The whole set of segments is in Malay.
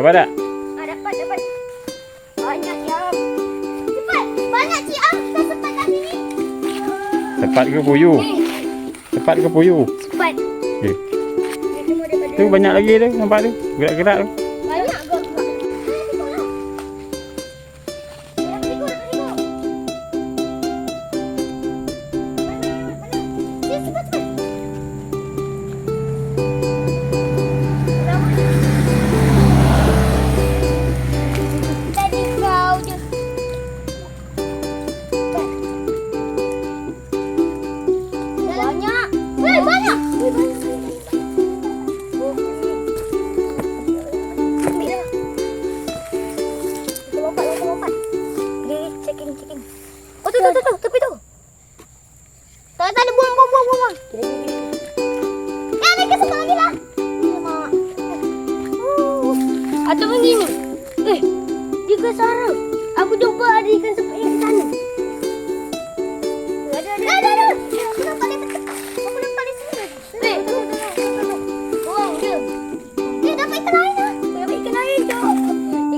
Dapat tak? Ah, dapat, dapat. Banyak yang. Cepat. Banyak Cik. Dah sempat kat sini. Tepat ke puyuh? Eh, Tepat ke puyuh? cepat. Okey. Tu banyak lagi tu. Nampak tu? Gerak-gerak tu. Banyak? Eh, tu, tu, tu, tu, tepi tu. Tak, tak ada, buang, buang, buang, buang. Eh, ada kesempatan lagi lah. Uh, Atau begini. Eh, dia ke sana. Aku jumpa ada ikan sepat yang di sana. Ada, ada, ada. ada. Aku nampak dia dekat. Aku nampak dia sini. Eh, tunggu, tunggu, tunggu, tunggu. Buang dia. Eh, dapat ikan lain lah. Dapat ikan lain tu.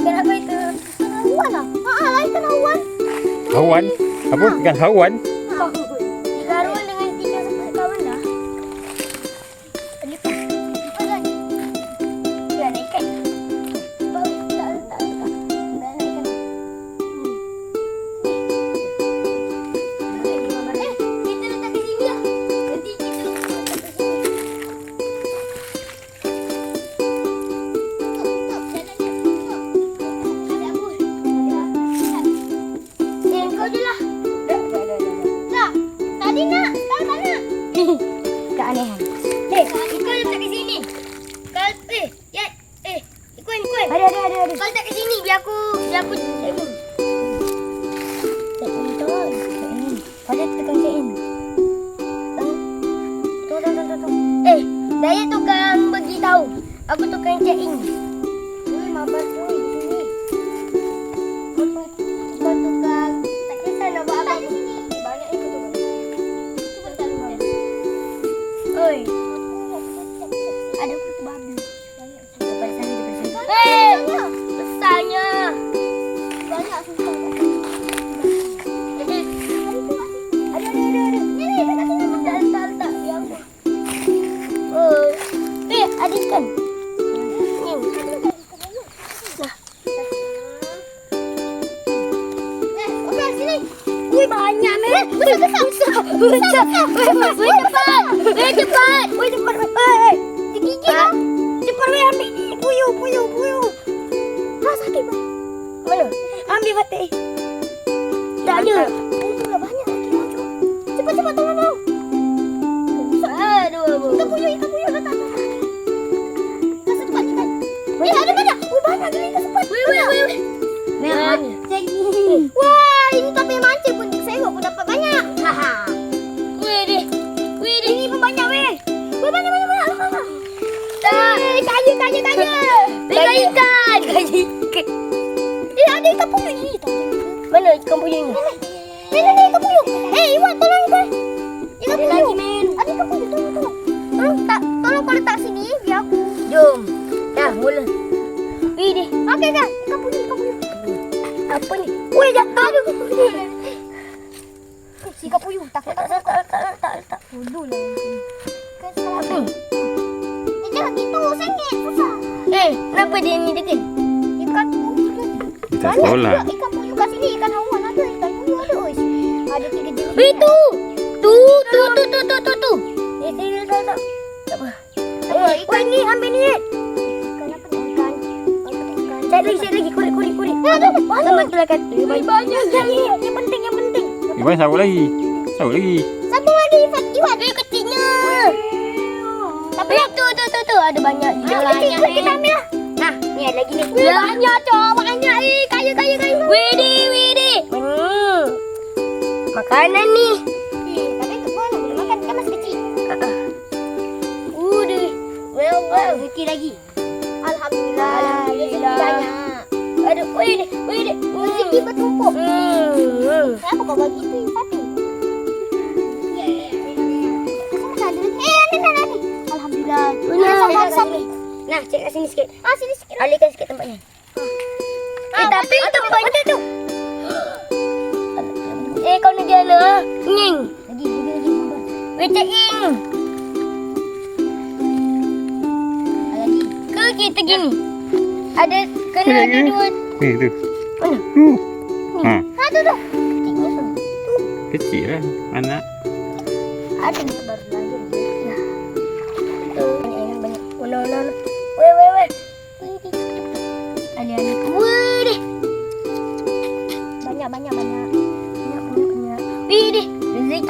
Ikan apa itu? Ikan awan lah. Haa, lah ikan awan. Apa? Ikan hawan. Kau letak kat sini. Kau, eh, ya, eh, ikut, ikut. Ada, ada, ada, ada. Kau letak kat sini biar aku, biar aku cikgu. Tak betul. Pada tekan check in. Tunggu, tunggu, tunggu, tunggu. Eh, Daya tukang bagi tahu. Aku tukang check in. Ni mabar tu Ui, banyak meh. Eh, besar besar. Besar. Besar. Weh cepat. Weh cepat. Ui, cepat. Eh, Digigit lah. cepat weh ambil ni. Puyuh, puyuh, puyuh. Ah, sakit bang. Mana? Ambil batik. Tak ada. Itu lah banyak lagi maju. Cepat sepat ikan. Eh, ada banyak. Ui, banyak gila Mana ikan puyuh ni? Ni, ni, ni, ikan puyuh. Eh, Iwan, tolong ikan. Ikan puyuh. lagi, men. Ada ikan puyuh, tolong, tolong. Tolong, tak, tolong kau letak sini biar aku. Jom. Dah mula. Weh deh. Okey, kan? Ikan puyuh, ikan puyuh. Apa ni? Weh, jatuh. Aduh. Eh, si ikan puyuh. Takut, Tak takut. tak tak tak tak tak. Bodoh lah. Kan salah. Apa? Eh, jangan gitu. Sengit, susah. Eh, kenapa dia ni dekat? Ikan puyuh. Kita Banyak sekolah. juga ikan puyuh kat sini. Ikan awan Ada tiga jenis. Weh tu. Tu tu tu tu tu tu tu. Eh, sini tak tak. Tak apa. Eh, ikan ni ambil ni. Ikan apa ni? Ikan. Ikan. Cari lagi, cari lagi. Kurik, kurik, kurik. Eh, ada, ada. Sama tu lah kata. Banyak. Banyak. Yang penting, yang penting. Iwan sambut lagi. Sambut lagi. Satu lagi. Iwan. Eh, kecilnya. Tapi Eh, tu, tu, tu, tu. Ada banyak. Yang kecil kita ambil lah. Nah, ni ada lagi ni. Ya. Banyak, cok. Banyak. Eh, kaya, kaya, kaya. Widi, Widi. Makanan ni. Eh, tapi tu boleh boleh makan. Kan masih kecil. Udi. Well, well. Sikit lagi. Alhamdulillah. Alhamdulillah. Banyak. Aduh, Widi, Widi. Rezeki bertumpuk. Hmm. Kenapa kau bagi tu, ni, ni, ni. Nah, cek kat sini sikit. Ah, sini sikit. Alihkan sikit tempatnya. Ah, eh, tapi tempatnya tu. Eh, kau nak jalan ah. Nying. Lagi, lagi, lagi. Wecek ing. Lagi. Ke kita gini. Ada kena ada dua. Ni tu. Mana? Uh. Ha, Ha, tu tu. kecil lah anak. Ada ni baru lahir. Ya. Tu banyak yang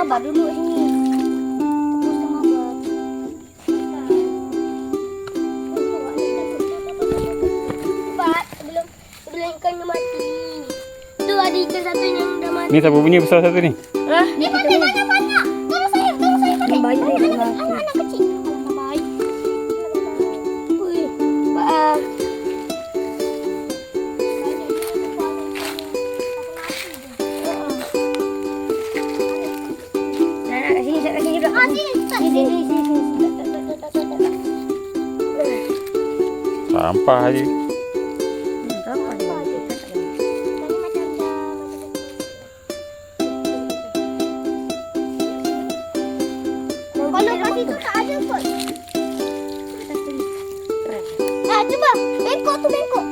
Tambah dulu kat sini. Terus tengah buat. Cepat sebelum sebelum ikannya mati. Tu ada ikan satu yang dah mati. Ni siapa punya besar satu ni? Ha? Ni banyak, banyak, macam dah, Kalau situ tak ada kot. Ah, cuba. Bengkok tu bengkok.